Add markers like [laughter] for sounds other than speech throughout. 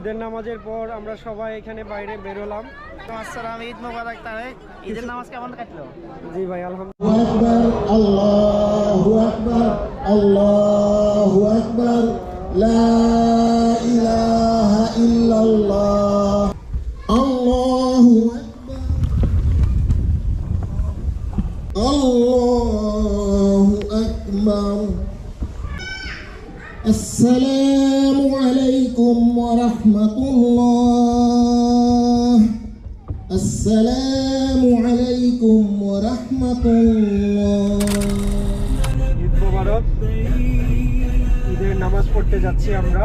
ঈদের নামাজের পর আমরা সবাই এখানে বাইরে বেরোলাম। ঈদের নামাজ জি ভাই আলহামদুলিল্লাহ। আল্লাহু আকবার। السلام عليكم ورحمة الله السلام عليكم ورحمة الله ঈদ মোবারক ঈদের নামাজ পড়তে যাচ্ছি আমরা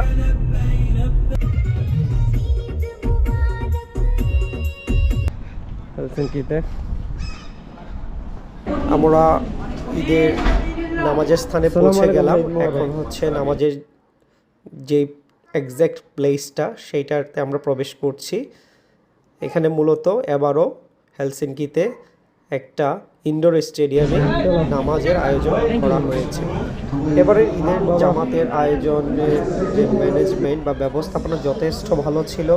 হেলসিঙ্কিতে আমরা ঈদের নামাজের স্থানে পৌঁছে গেলাম। এখন হচ্ছে নামাজের যে এক্স্যাক্ট প্লেসটা সেইটাতে আমরা প্রবেশ করছি। এখানে মূলত এবারও হেলসিঙ্কিতে একটা ইনডোর স্টেডিয়ামে নামাজের আয়োজন করা হয়েছে। এবারে ঈদের জামাতের আয়োজনের যে ম্যানেজমেন্ট বা ব্যবস্থাপনা যথেষ্ট ভালো ছিল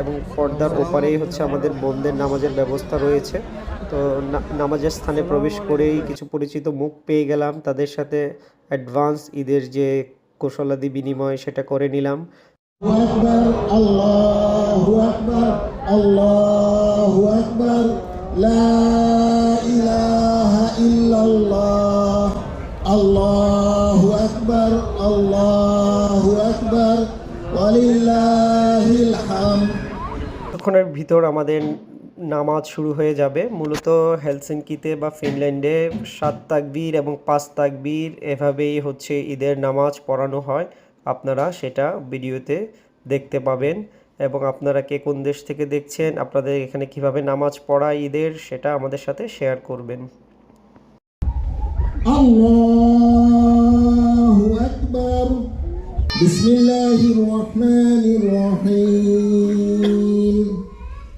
এবং পর্দার ওপারেই হচ্ছে আমাদের বোনদের নামাজের ব্যবস্থা রয়েছে। তো নামাজের স্থানে প্রবেশ করেই কিছু পরিচিত মুখ পেয়ে গেলাম। তাদের সাথে অ্যাডভান্স ঈদের যে কৌশলাদি বিনিময় সেটা করে নিলাম। আল্লাহু ভিতর আমাদের নামাজ শুরু হয়ে যাবে। মূলত হেলসিনকিতে বা ফিনল্যান্ডে সাত তাকবীর এবং পাঁচ তাকবীর এভাবেই হচ্ছে ঈদের নামাজ পড়ানো হয়। আপনারা সেটা ভিডিওতে দেখতে পাবেন এবং আপনারা কে কোন দেশ থেকে দেখছেন, আপনাদের এখানে কীভাবে নামাজ পড়া ঈদের সেটা আমাদের সাথে শেয়ার করবেন।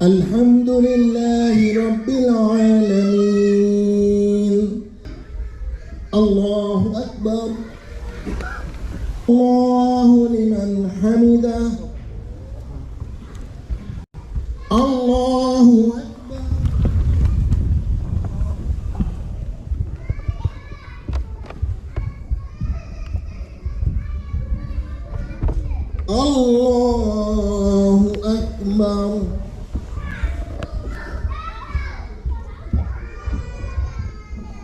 الحمد لله رب العالمين. الله أكبر. الله لمن حمده. الله أكبر. الله أكبر.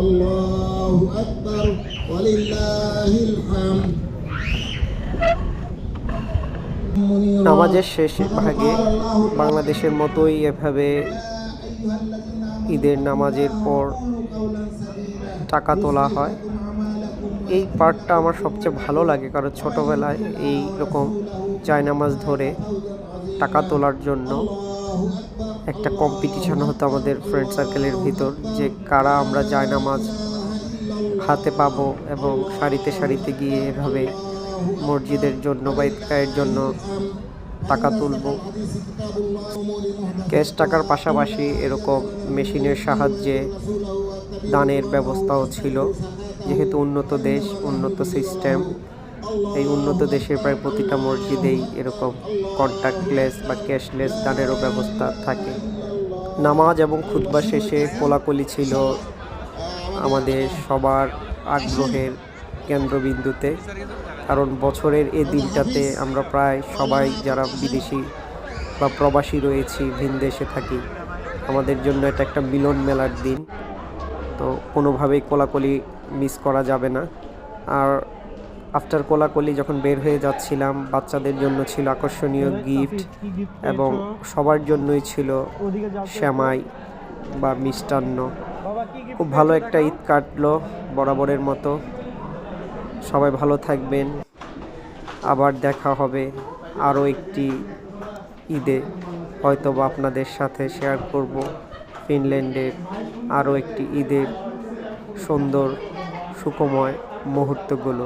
الله أكبر ولله الحمد নামাজের শেষ ভাগে বাংলাদেশের মতোই এভাবে ঈদের নামাজের পর টাকা তোলা হয় এই পার্টটা আমার সবচেয়ে ভালো লাগে কারণ ছোটোবেলায় এই রকম জায়নামাজ ধরে টাকা তোলার জন্য একটা কম্পিটিশান হতো আমাদের ফ্রেন্ড সার্কেলের ভিতর, যে কারা আমরা জায়নামাজ হাতে পাবো এবং সারিতে সারিতে গিয়ে এভাবে মসজিদের জন্য বা ঈদগাহের জন্য টাকা তুলব। ক্যাশ টাকার পাশাপাশি এরকম মেশিনের সাহায্যে দানের ব্যবস্থাও ছিল, যেহেতু উন্নত দেশ, উন্নত সিস্টেম এই উন্নত দেশের প্রায় প্রতিটা মসজিদেই এরকম কন্ট্যাক্টলেস বা ক্যাশলেস দানেরও ব্যবস্থা থাকে। নামাজ এবং খুতবা শেষে কোলাকলি ছিল আমাদের সবার আগ্রহের কেন্দ্রবিন্দুতে। কারণ বছরের এই দিনটাতে আমরা প্রায় সবাই যারা বিদেশি বা প্রবাসী রয়েছি, ভিন দেশে থাকি, আমাদের জন্য এটা একটা মিলন মেলার দিন। তো কোনোভাবেই কোলাকলি মিস করা যাবে না। আর আফটার কোলাকলি যখন বের হয়ে যাচ্ছিলাম বাচ্চাদের জন্য ছিল আকর্ষণীয় গিফট এবং সবার জন্যই ছিল শ্যামাই বা মিষ্টান্ন। খুব ভালো একটা ঈদ কাটলো বরাবরের মতো। সবাই ভালো থাকবেন। আবার দেখা হবে আরও একটি ঈদে। হয়তো বা আপনাদের সাথে শেয়ার করব ফিনল্যান্ডের আরও একটি ঈদের সুন্দর সুখময় মুহূর্তগুলো।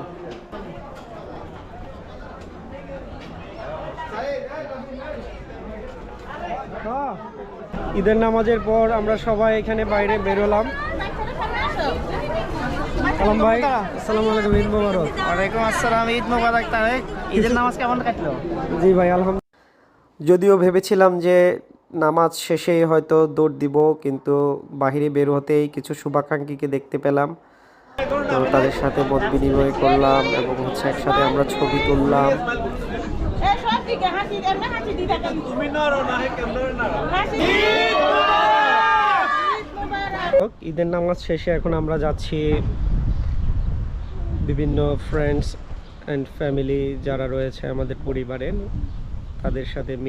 ঈদের নামাজের পর আমরা সবাই এখানে বাইরে বেরোলাম সালাম ভাই আসসালামু আলাইকুম ঈদ মোবারক। ওয়ালাইকুম আসসালাম ঈদ মোবারক তারেক ঈদের [laughs] নামাজ কেমন কাটলো? জি ভাই আলহামদুলিল্লাহ। যদিও ভেবেছিলাম যে নামাজ শেষেই হয়তো দৌড় দিব কিন্তু বাহিরে বের হতেই কিছু শুভাকাঙ্ক্ষীকে দেখতে পেলাম। তো তাদের সাথে মত বিনিময় করলাম এবং হচ্ছে একসাথে আমরা ছবি তুললাম। ঈদের নামাজ শেষে এখন আমরা যাচ্ছি বিভিন্ন ফ্রেন্ডস অ্যান্ড ফ্যামিলি যারা রয়েছে আমাদের পরিবারের তাদের সাথে